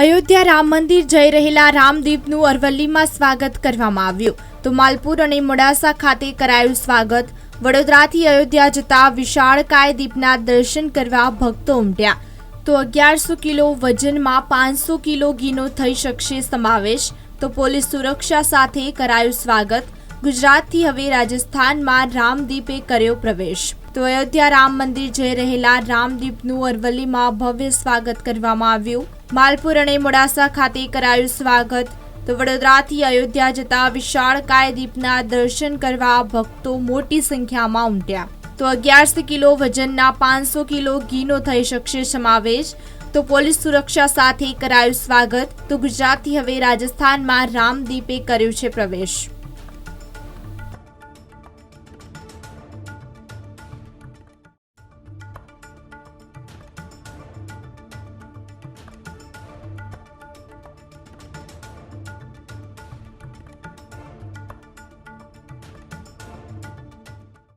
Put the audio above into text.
અયોધ્યા રામ મંદિર જઈ રહેલા રામદીપનું અરવલ્લીમાં સ્વાગત કરવામાં આવ્યું. તો માલપુર અને મોડાસા ખાતે કરાયું સ્વાગત. વડોદરાથી અયોધ્યા જતા વિશાળકાય દીપના દર્શન કરવા ભક્તો ઉમટ્યા. તો અગિયારસો કિલો વજનમાં પાંચસો કિલો ઘીનો થઈ શકશે સમાવેશ. તો પોલીસ સુરક્ષા સાથે કરાયું સ્વાગત. ગુજરાતથી હવે રાજસ્થાનમાં રામદીપે કર્યો પ્રવેશ. તો અયોધ્યા રામ મંદિર જઈ રહેલા રામદીપનું અરવલ્લીમાં ભવ્ય સ્વાગત કરવામાં આવ્યું. માલપુર અને મોડાસા ખાતે કરાયું સ્વાગત. તો વડોદરાથી અયોધ્યા જતા વિશાળ કાયદીપના દર્શન કરવા ભક્તો મોટી સંખ્યામાં ઉમટ્યા. તો અગિયારસો કિલો વજનના પાંચસો કિલો ઘીનો થઈ શકશે સમાવેશ. તો પોલીસ સુરક્ષા સાથે કરાયું સ્વાગત. તો ગુજરાતથી હવે રાજસ્થાનમાં રામદીપે કર્યું છે પ્રવેશ.